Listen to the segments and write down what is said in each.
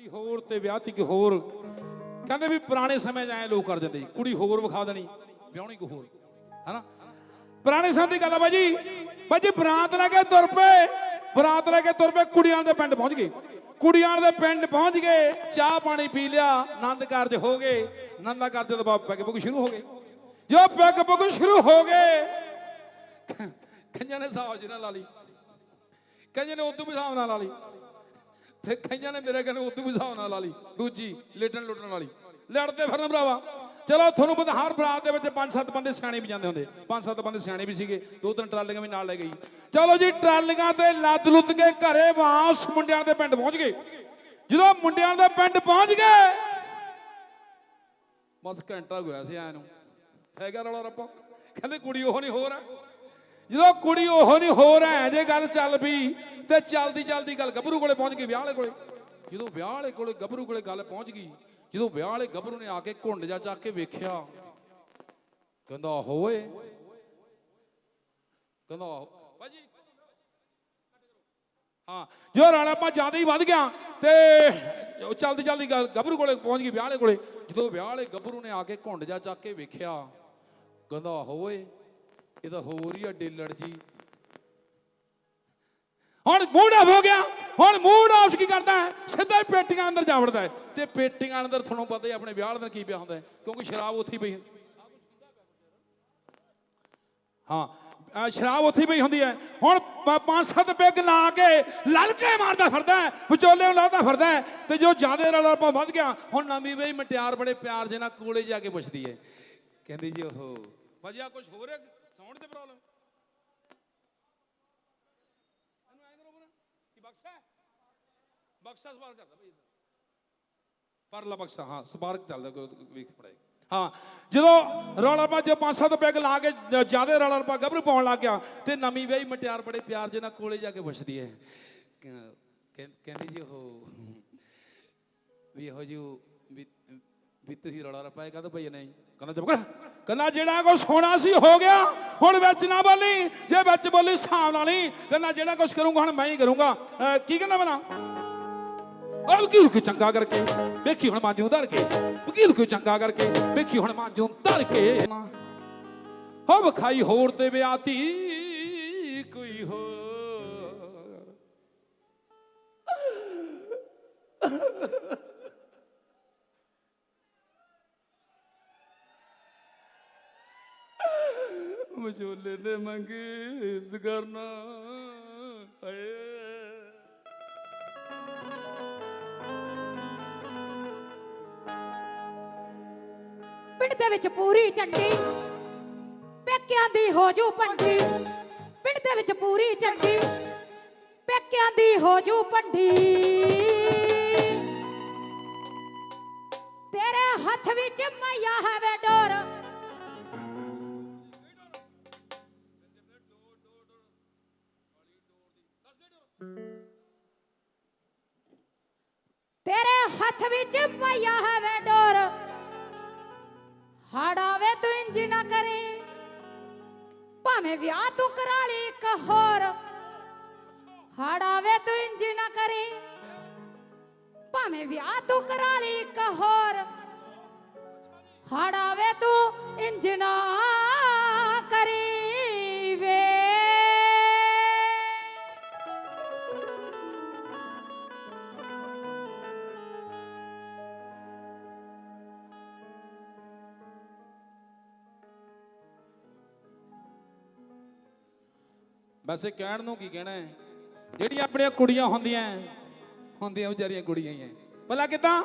ਵਿਖਾਈ ਹੋਰ ਤੇ ਵਿਆਹ ਕਿ ਹੋਰ। ਕਹਿੰਦੇ ਵੀ ਪੁਰਾਣੇ ਸਮੇਂ 'ਚ ਐ ਲੋਕ ਕਰ ਦਿੰਦੇ ਕੁੜੀ ਹੋਰ ਵਿਖਾ ਦੇਣੀ, ਵਿਆਹਣੀ ਕੋ ਹੋਰ, ਹਨਾ? ਪੁਰਾਣੇ ਸਮੇਂ ਦੀ ਗੱਲ ਆ ਬਾਜੀ ਬਾਜੀ ਬਰਾਤ ਲੈ ਕੇ ਤੁਰ ਪਏ, ਬਰਾਤ ਲੈ ਕੇ ਤੁਰ ਪਏ ਕੁੜੀਆਂ ਦੇ ਪਿੰਡ ਪਹੁੰਚ ਗਏ। ਕੁੜੀਆਂ ਦੇ ਪਿੰਡ ਪਹੁੰਚ ਗਏ, ਚਾਹ ਪਾਣੀ ਪੀ ਲਿਆ, ਆਨੰਦ ਕਾਰਜ ਹੋ ਗਏ ਨੰਦਾ ਕਾਰਜ ਤੋਂ ਬਾਅਦ ਪੈਗ ਪੁਗ ਸ਼ੁਰੂ ਹੋ ਗਏ। ਜੋ ਪੈਗ ਪੁਗ ਸ਼ੁਰੂ ਹੋ ਗਏ ਕੰਜਾਂ ਨੇ ਸਾਹ ਜਿਹਨਾਂ ਲਾ ਲਈ ਕਈਆਂ ਨੇ ਉਦੋਂ ਵੀ ਹਿਸਾਬ ਨਾਲ ਲਾ ਲਈ। ਫਿਰ ਕਈਆਂ ਨੇ ਮੇਰੇ ਕਹਿੰਦੇ ਉਦੋਂ ਵੀ ਹਿਸਾਬ ਨਾਲ ਲਾ ਲਈ, ਦੂਜੀ ਲੇਟਣ ਲੁੱਟਣ ਵਾਲੀ। ਲੜਦੇ ਫਿਰਨ ਭਰਾਵਾ। ਚਲੋ ਤੁਹਾਨੂੰ ਪਤਾ ਹਰ ਬਰਾਤ ਦੇ ਵਿੱਚ ਪੰਜ ਸੱਤ ਬੰਦੇ ਸਿਆਣੇ ਵੀ ਜਾਂਦੇ ਹੁੰਦੇ। ਪੰਜ ਸੱਤ ਬੰਦੇ ਸਿਆਣੇ ਵੀ ਸੀਗੇ, ਦੋ ਤਿੰਨ ਟਰਾਲੀਆਂ ਵੀ ਨਾਲ ਲੈ ਗਈ। ਚਲੋ ਜੀ, ਟਰਾਲੀਆਂ ਤੇ ਲੱਦ ਲੁੱਦ ਕੇ ਘਰੇ ਵਾਸ ਮੁੰਡਿਆਂ ਦੇ ਪਿੰਡ ਪਹੁੰਚ ਗਏ। ਜਦੋਂ ਮੁੰਡਿਆਂ ਦੇ ਪਿੰਡ ਪਹੁੰਚ ਗਏ, ਬਸ ਘੰਟਾ ਹੋਇਆ ਸੀ ਆਇਆ ਨੂੰ। ਹੈਗਾ ਰੌਲਾ ਰੱਪਾ। ਕਹਿੰਦੇ ਕੁੜੀ ਉਹ ਨਹੀਂ ਹੋਰ ਹੈ ਜਦੋਂ ਕੁੜੀ ਉਹ ਨਹੀਂ ਹੋਰ ਹੈ ਜੇ ਗੱਲ ਚੱਲ ਪਈ ਤੇ ਚੱਲਦੀ ਚੱਲਦੀ ਗੱਲ ਗੱਭਰੂ ਕੋਲੇ ਪਹੁੰਚ ਗਈ ਵਿਆਹ ਵਾਲੇ ਕੋਲੇ। ਜਦੋਂ ਵਿਆਹ ਵਾਲੇ ਕੋਲੇ ਗੱਭਰੂ ਕੋਲੇ ਗੱਲ ਪਹੁੰਚ ਗਈ, ਜਦੋਂ ਵਿਆਹ ਵਾਲੇ ਗੱਭਰੂ ਨੇ ਆ ਕੇ ਘੁੰਡ ਜਾ ਚੱਕ ਕੇ ਵੇਖਿਆ, ਕਹਿੰਦਾ ਹੋਏ। ਕਹਿੰਦਾ ਭਾਜੀ। ਹਾਂ, ਜੋ ਰਾਣਾ ਪਾ ਜ਼ਿਆਦਾ ਹੀ ਵੱਧ ਗਿਆ ਤੇ ਉਹ ਚਲਦੀ ਚਲਦੀ ਗੱਲ ਗੱਭਰੂ ਕੋਲੇ ਪਹੁੰਚ ਗਈ ਵਿਆਹ ਵਾਲੇ ਕੋਲੇ। ਜਦੋਂ ਵਿਆਹ ਵਾਲੇ ਗੱਭਰੂ ਨੇ ਆ ਕੇ ਘੁੰਡ ਜਾ ਚੱਕ ਕੇ ਵੇਖਿਆ, ਕਹਿੰਦਾ ਹੋਏ। ਇਹ ਤਾਂ ਹੋਰ ਹੀ ਆ ਡੇਲੜ ਜੀ। ਹੁਣ ਮੂਡ ਆਫ ਹੋ ਗਿਆ। ਹੁਣ ਮੂਡ ਆਫ ਕੀ ਕਰਦਾ ਹੈ? ਸਿੱਧਾ ਹੀ ਪੇਟੀਆਂ ਅੰਦਰ ਜਾ ਵੜਦਾ ਹੈ। ਤੇ ਪੇਟੀਆਂ ਅੰਦਰ ਤੁਹਾਨੂੰ ਪਤਾ ਹੀ ਆਪਣੇ ਵਿਆਹ ਵਾਲੇ ਦਿਨ ਕੀ ਪਿਆ ਹੁੰਦਾ ਹੈ। ਕਿਉਂਕਿ ਸ਼ਰਾਬ ਉੱਥੇ ਹੀ ਪਈ ਹੁੰਦੀ ਹਾਂ। ਸ਼ਰਾਬ ਉੱਥੇ ਹੀ ਪਈ ਹੁੰਦੀ ਹੈ। ਹੁਣ ਪੰਜ ਸੱਤ ਪੈਗ ਲਾ ਕੇ ਲਲਕੇ ਮਾਰਦਾ ਫਿਰਦਾ ਹੈ। ਵਿਚੋਲੇ ਨੂੰ ਲਾਉਂਦਾ ਫਿਰਦਾ ਹੈ। ਤੇ ਜੋ ਜਿਆਦੇ ਰੌਲਾ ਆਪਾਂ ਵੱਧ ਗਿਆ, ਹੁਣ ਨਵੀਂ ਬਈ ਮਟਿਆਰ ਬੜੇ ਪਿਆਰ ਦੇ ਨਾਲ ਕੋਲੇ ਜਾ ਕੇ ਪੁੱਛਦੀ ਹੈ। ਕਹਿੰਦੀ ਜੀ ਉਹ ਭਾਜੀ ਆ ਕੁਝ ਹੈ? ਰਿਹਾ ਤੇ ਪ੍ਰੋਬਲਮ ਇਹਨੂੰ ਐਂ ਕਰੋ ਕੀ ਬਕਸਾ ਹੈ? ਬਕਸਾ ਸਵਾਰ ਕਰਦਾ ਭਾਈ ਪਰਲਾ ਬਕਸਾ, ਹਾਂ ਸਪਾਰਕ ਚੱਲਦਾ, ਕੋਈ ਵੇਖ ਪੜਾਏ ਹਾਂ, ਜਦੋਂ ਰੌਲਾ ਪਾ ਜੋ ਪੰਜ ਸੱਤ ਪੈਗ ਲਾ ਕੇ ਜ਼ਿਆਦਾ ਰੌਲਾ ਪਾ ਗੱਭਰੂ ਪਾਉਣ ਲੱਗ ਗਿਆ, ਤੇ ਨਵੀਂ ਵਿਆਹੀ ਮਟਿਆਰ ਬੜੇ ਪਿਆਰ ਜੇ ਨਾਲ ਕੋਲੇ ਜਾ ਕੇ ਪੁੱਛਦੀ ਹੈ ਕਹਿੰਦੀ ਜੀ ਉਹ, ਵੀ ਇਹੋ ਜੀ ਵੀ ਤੁਸੀਂ ਰੌਲਾ ਰਪਾਏ ਕਾ ਭਈ ਨਹੀਂ ਕਹਿੰਦਾ ਚੁੱਪ ਕਰ। ਕਹਿੰਦਾ ਜਿਹੜਾ ਕੁਛ ਹੋਣਾ ਸੀ ਹੋ ਗਿਆ, ਹੁਣ ਵਿੱਚ ਨਾ ਬੋਲੀ। ਜੇ ਵਿੱਚ ਬੋਲੀ ਹਿਸਾਬ ਨਾਲ ਨਹੀਂ ਕਹਿੰਦਾ ਜਿਹੜਾ ਕੁਛ ਕਰੂੰਗਾ, ਹੁਣ ਮੈਂ ਹੀ ਕਰੂੰਗਾ। ਕੀ ਕਹਿੰਦਾ ਬਣਾ ਉਹ ਵਕੀਲ ਕੋ ਚੰਗਾ ਕਰਕੇ, ਵੇਖੀ ਹੁਣ ਮਾਂਜੂ ਧਰ ਕੇ। ਵਕੀਲ ਕੋ ਚੰਗਾ ਕਰਕੇ, ਵੇਖੀ ਹੁਣ ਮਾਂਜੂ ਧਰ ਕੇ। ਹੋ ਵਿਖਾਈ ਹੋਰ ਤੇ ਵਿਆਤੀ ਕੋਈ ਹੋਰ। ਵਿਚੋਲੇ ਦੇ ਮੰਗੇ ਇਸ ਕਰਨਾ। ਹਾਏ। ਪਿੰਡ ਦੇ ਵਿੱਚ ਪੂਰੀ ਚੰਡੀ ਪੇਕਿਆਂ ਦੀ ਹੋ ਜੂ ਪੰਡੀ ਪਿੰਡ ਦੇ ਵਿੱਚ ਪੂਰੀ ਚੰਡੀ ਪੇਕਿਆਂ ਦੀ ਹੋ ਜੂ ਪੰਡੀ ਤੇਰੇ ਹੱਥ ਵਿੱਚ ਮਈਆ ਹੈ ਵੇ ਡੋਰ ਤੇਰੇ ਹੱਥ ਵਿੱਚ ਮਈਆ ਹੈ ਡੋਰ। ਹੜਾਵੇ ਤੂੰ ਇੰਜ ਨਾ ਕਰੇ। ਭਾਵੇਂ ਵਿਆਹ ਤੂੰ ਕਰਾ ਲਈ ਇੱਕ ਹੋਰ। ਹੜਾਵੇ ਤੂੰ ਇੰਜ ਨਾ ਕਰੀ। ਭਾਵੇਂ ਵਿਆਹ ਤੂੰ ਕਰਾ ਲਈ ਇੱਕ ਹੋਰ। ਹੜਾਵੇ ਤੂੰ ਇੰਜ ਨਾ ਵੈਸੇ ਕਹਿਣ ਨੂੰ ਕੀ ਕਹਿਣਾ ਹੈ? ਜਿਹੜੀਆਂ ਆਪਣੀਆਂ ਕੁੜੀਆਂ ਹੁੰਦੀਆਂ ਹੁੰਦੀਆਂ ਵਿਚਾਰੀਆਂ ਕੁੜੀਆਂ ਹੀ ਐ ਭਲਾ ਕਿਦਾਂ?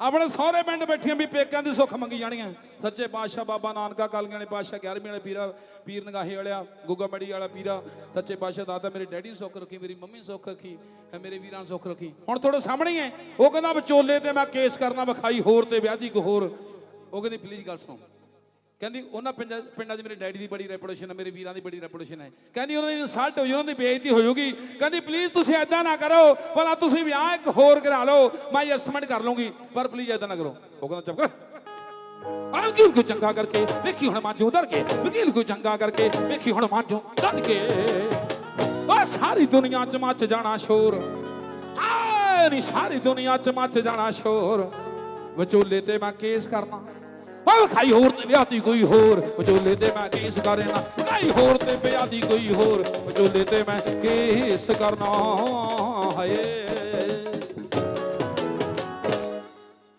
ਆਪਣੇ ਸਹੁਰੇ ਪਿੰਡ ਬੈਠੀਆਂ ਵੀ ਪੇਕਿਆਂ ਦੀ ਸੁੱਖ ਮੰਗੀ ਜਾਣੀਆਂ। ਸੱਚੇ ਪਾਤਸ਼ਾਹ ਬਾਬਾ ਨਾਨਕਾ ਕਾਲੀਆਂ ਵਾਲੇ ਪਾਤਸ਼ਾਹ 11ਵੀਂ ਵਾਲੇ ਪੀਰਾ, ਪੀਰ ਨਗਾਹੇ ਵਾਲਿਆ, ਗੁੱਗਾ ਮੜੀ ਵਾਲਾ ਪੀਰਾ। ਸੱਚੇ ਪਾਤਸ਼ਾਹ ਦਾਦਾ ਮੇਰੇ ਡੈਡੀ ਨੂੰ ਸੁੱਖ ਰੱਖੀ, ਮੇਰੀ ਮੰਮੀ ਸੁੱਖ ਰੱਖੀ ਮੇਰੇ ਵੀਰਾਂ ਨੂੰ ਸੁੱਖ ਰੱਖੀ। ਹੁਣ ਤੁਹਾਡੇ ਸਾਹਮਣੇ ਹੈ ਉਹ ਕਹਿੰਦਾ ਵਿਚੋਲੇ ਤੇ ਮੈਂ ਕੇਸ ਕਰਨਾ, ਵਿਖਾਈ ਹੋਰ ਤੇ ਵਿਆਹ ਦੀ ਕੋ ਹੋਰ। ਉਹ ਕਹਿੰਦੀ ਪਲੀਜ਼ ਗੱਲ ਸੁਣੋ। ਕਹਿੰਦੀ, ਉਹਨਾਂ ਪਿੰਡਾਂ ਪਿੰਡਾਂ 'ਚ ਮੇਰੇ ਡੈਡੀ ਦੀ ਬੜੀ ਰੈਪੂਟੇਸ਼ਨ ਹੈ ਮੇਰੇ ਵੀਰਾਂ ਦੀ ਬੜੀ ਰੈਪੂਟੇਸ਼ਨ ਹੈ ਕਹਿੰਦੀ, ਉਹਨਾਂ ਦੀ ਇਨਸਲਟ ਹੋ ਜੂ ਉਹਨਾਂ ਦੀ ਬੇਇੱਜ਼ਤੀ ਹੋ ਜੂਗੀ ਕਹਿੰਦੀ ਪਲੀਜ਼ ਤੁਸੀਂ ਐਦਾਂ ਨਾ ਕਰੋ, ਭਲਾ ਤੁਸੀਂ ਵਿਆਹ ਇੱਕ ਹੋਰ ਕਰਾ ਲਓ, ਮੈਂ ਐਡਜਸਟਮੈਂਟ ਕਰ ਲੂੰਗੀ ਪਰ ਪਲੀਜ਼ ਐਦਾਂ ਨਾ ਕਰੋ। ਉਹ ਕਹਿੰਦਾ, ਚੁੱਪ ਕਰ। ਆ ਵਕੀਲ ਕੋ ਚੰਗਾ ਕਰਕੇ, ਵੇਖੀ ਹੁਣ ਮਾਂਜੂ ਧਰ ਕੇ। ਵਕੀਲ ਕੋ ਚੰਗਾ ਕਰਕੇ, ਵੇਖੀ ਹੁਣ ਮਾਂਜੂ ਧਰ ਕੇ। ਉਹ ਸਾਰੀ ਦੁਨੀਆ ਚ ਮੱਚ ਜਾਣਾ ਸ਼ੋਰ। ਹਾਏ, ਨੀ, ਸਾਰੀ ਦੁਨੀਆ ਚ ਮੱਚ ਜਾਣਾ ਸ਼ੋਰ। ਵਿਚੋਲੇ ਤੇ ਮੈਂ ਕੇਸ ਕਰਨਾ। ਓ ਖਾਈ ਹੋਰ ਤੇ ਵਿਆਹਤੀ ਕੋਈ ਹੋਰ, ਵਿਚੋਲੇ ਤੇ ਮੈਂ ਕੇਸ ਕਰਨਾ ਖਾਈ ਹੋਰ ਤੇ ਵਿਆਹਤੀ ਕੋਈ ਹੋਰ, ਵਿਚੋਲੇ ਤੇ ਮੈਂ ਕੇਸ ਕਰਨਾ ਹਾਏ।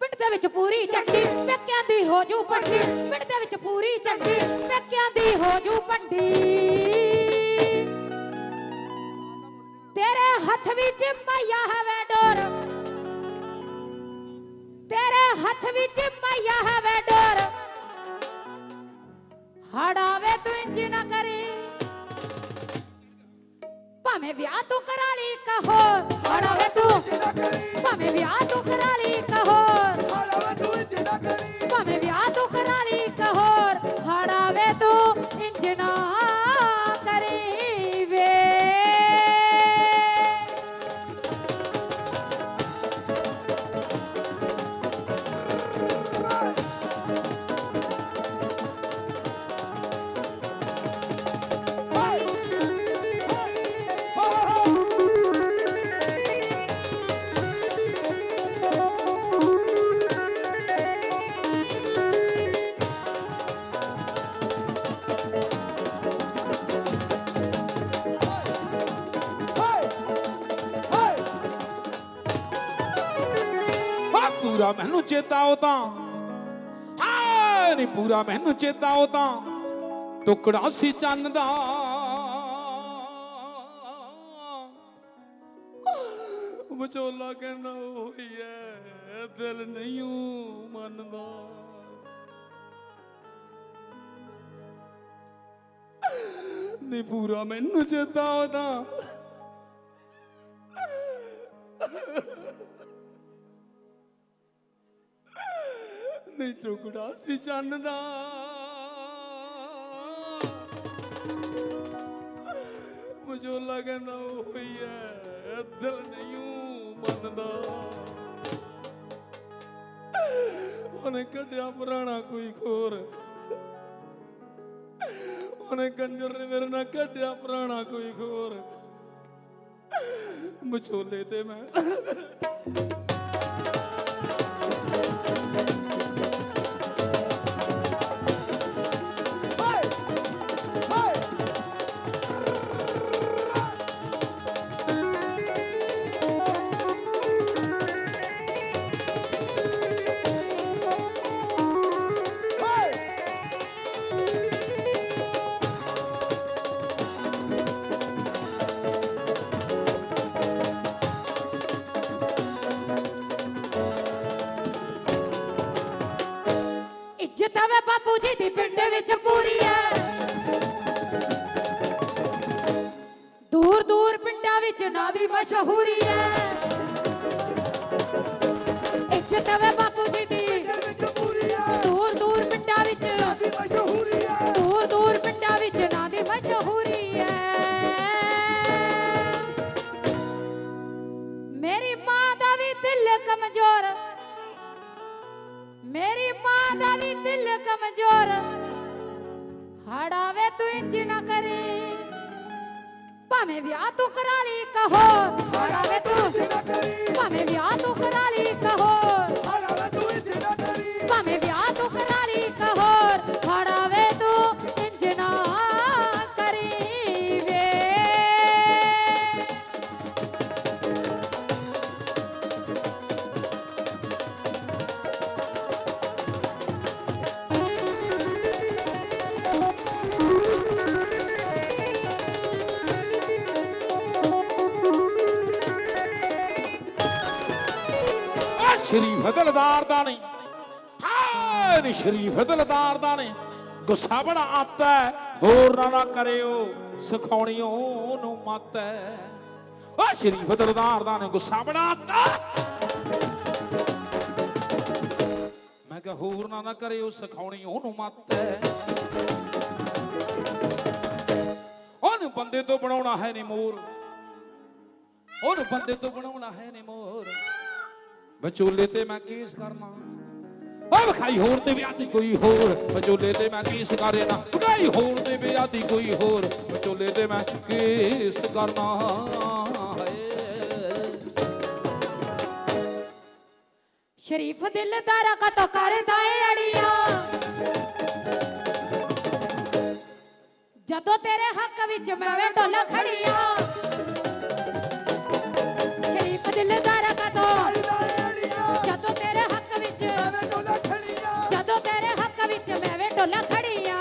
ਪਿੰਡ ਦੇ ਵਿੱਚ ਪੂਰੀ ਚੰਡੀ ਪੇਕਿਆਂ ਦੀ ਹੋ ਜੂ ਪੰਡੀ ਪਿੰਡ ਦੇ ਵਿੱਚ ਪੂਰੀ ਚੰਡੀ ਪੇਕਿਆਂ ਦੀ ਹੋ ਜੂ ਪੰਡੀ ਤੇਰੇ ਹੱਥ ਵਿੱਚ ਮਾਇਆ ਹੈ ਡੋਰ ਤੇਰੇ ਹੱਥ ਵਿੱਚ ਮਾਇਆ ਹੈ ਹੜਾਵੇ ਤੂੰ ਇੰਜ ਨਾ ਕਰੀ। ਭਾਵੇਂ ਵਿਆਹ ਤੂੰ ਕਰਾ ਲਈ ਕਹੋ ਹੜਾਵੇ ਤੂੰ। ਭਾਵੇਂ ਵਿਆਹ ਤੂੰ ਕਰਾ ਲਈ ਕਹੋ ਭਾਵੇਂ ਵਿਆਹ ਤੂੰ ਕਰਾ ਲਈ ਕਹੋਰ ਚੇਤਾ ਉਹ ਤਾਂ। ਹਾਂ ਨਹੀਂ ਪੂਰਾ ਮੈਨੂੰ ਚੇਤਾ ਉਹ ਤਾਂ। ਟੁਕੜਾ ਸੀ ਚੰਨ ਦਾ। ਵਿਚੋਲਾ ਕਹਿੰਦਾ, ਉਹੀ ਐ, ਦਿਲ ਨਹੀਂ ਊ ਮੰਨਦਾ। ਨਹੀਂ ਪੂਰਾ ਮੈਨੂੰ ਚੇਤਾ ਉਹ ਤਾਂ। ਨਹੀਂ ਟੁਕੜਾ ਸੀ ਚੰਨ ਦਾ ਮਜੋਲਾ ਕਹਿੰਦਾ ਉਹੀ ਐ, ਦਿਲ ਨਹੀਂ ਮੰਨਦਾ। ਉਹਨੇ ਕੱਢਿਆ ਪੁਰਾਣਾ ਕੋਈ ਖੋਰ। ਉਹਨੇ ਕੰਜਰ ਨੇ ਮੇਰੇ ਨਾਲ ਕੱਢਿਆ ਪੁਰਾਣਾ ਕੋਈ ਖੋਰ। ਮਚੋਲੇ ਤੇ ਮੈਂ ਇੱਜ਼ਤ ਵੇ ਬਾਪੂ ਜੀ ਦੀ ਪਿੰਡ ਵਿੱਚ ਪੂਰੀ ਐ ਦੂਰ ਦੂਰ ਪਿੰਡਾਂ ਵਿੱਚ ਨਾਂ ਦੀ ਮਸ਼ਹੂਰੀ ਐ ਇੰਜ ਨਾ ਕਰੀ। ਭਾਵੇਂ ਵਿਆਹ ਤੂੰ ਕਰਾ ਲਈ ਕਹੋ ਹੜਾਵੇ ਤੂੰ ਭਾਵੇਂ ਵਿਆਹ ਤੂੰ ਕਰਾ ਲਈ ਕਹੋ ਭਾਵੇਂ ਵਿਆਹ ਤੂੰ ਕਰਾ ਲਈ ਕਹੋ ਦਿਲਦਾਰ ਦਾ ਨਹੀਂ। ਹਾਂ ਨੀ ਸ਼ਰੀਫ ਦਿਲਦਾਰ ਦਾ ਨਹੀਂ। ਗੁੱਸਾ ਬੜਾ ਆਤਾ ਹੋਰ ਨਾ ਨਾ ਕਰਿਓ, ਸਿਖਾਉਣੀਓ ਨੂੰ ਮਤ ਹੈ। ਸ਼ਰੀਫ ਦਿਲਦਾਰ ਦਾ ਨੇ ਗੁੱਸਾ ਬੜਾ ਆਤਾ। ਮੈਂ ਕਿਹਾ, ਹੋਰ ਨਾ ਨਾ ਕਰਿਓ ਸਿਖਾਉਣੀ ਉਹਨੂੰ ਮਤ ਹੈ। ਉਹਨੂੰ ਬੰਦੇ ਤੋਂ ਬਣਾਉਣਾ ਹੈ ਨੀ ਮੋਰ। ਉਹਨੂੰ ਬੰਦੇ ਤੋਂ ਬਣਾਉਣਾ ਹੈ ਨੀ ਮੋਰ। ਵਿਚੋਲੇ ਤੇ ਮੈਂ ਕੇਸ ਕਰਨਾ। ਓ ਵਿਖਾਈ ਹੋਰ ਤੇ ਵਿਆਹਤੀ ਕੋਈ ਹੋਰ। ਵਿਚੋਲੇ ਤੇ ਮੈਂ ਕੇਸ ਕਰਨਾ ਵਿਖਾਈ ਹੋਰ ਤੇ ਵਿਆਹਤੀ ਕੋਈ ਹੋਰ। ਵਿਚੋਲੇ ਤੇ ਮੈਂ ਕੇਸ ਕਰਨਾ ਸ਼ਰੀਫ ਦਿਲਦਾਰਾ ਕਤੋਂ ਕਰਦਾ ਏ ਅੜੀਆਂ। ਜਦੋਂ ਤੇਰੇ ਹੱਕ ਵਿੱਚ ਮੈਂ ਵੇ ਢੋਲ ਖੜੀਆਂ। ਸ਼ਰੀਫ ਦਿਲਦਾਰਾ ਕਤੋਂ ਜਦੋਂ ਜਦੋਂ ਤੇਰੇ ਹੱਕ ਵਿੱਚ ਮੈਂ ਵੇ ਢੋਲ ਖੜੀਆਂ।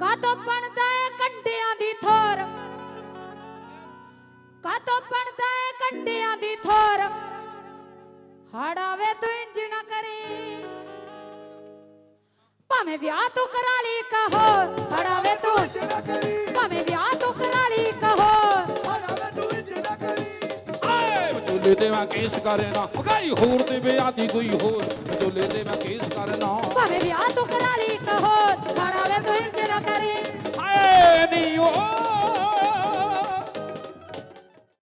ਕਾਤੋਂ ਬਣਦਾ ਏ ਕੰਡਿਆਂ ਦੀ ਥੋਰ? ਕਾਤੋਂ ਬਣਦਾ ਏ ਕੰਡਿਆਂ ਦੀ ਥੋਰ? ਹੜਾਵੇ ਤੂੰ ਇੰਜ ਨਾ ਕਰੀ। ਭਾਵੇਂ ਵਿਆਹ ਤੂੰ ਕਰਾ ਲਈ ਕਹੋ ਦੇ ਮੈਂ ਕੇਸ ਕਰਨਾ। ਮਗਾਈ ਹੋਰ ਤੇ ਵਿਆਦੀ ਕੋਈ ਹੋਰ। ਵਿਚੋਲੇ ਦੇ ਮੈਂ ਕੇਸ ਕਰਨਾ। ਭਾਵੇਂ ਵਿਆਹ ਤੂੰ ਕਰਾ ਲਈ ਕਹੋ ਹੜਾਵੇ ਤੂੰ ਇੰਜ ਨਾ ਕਰੀ। ਆਏ ਨੀ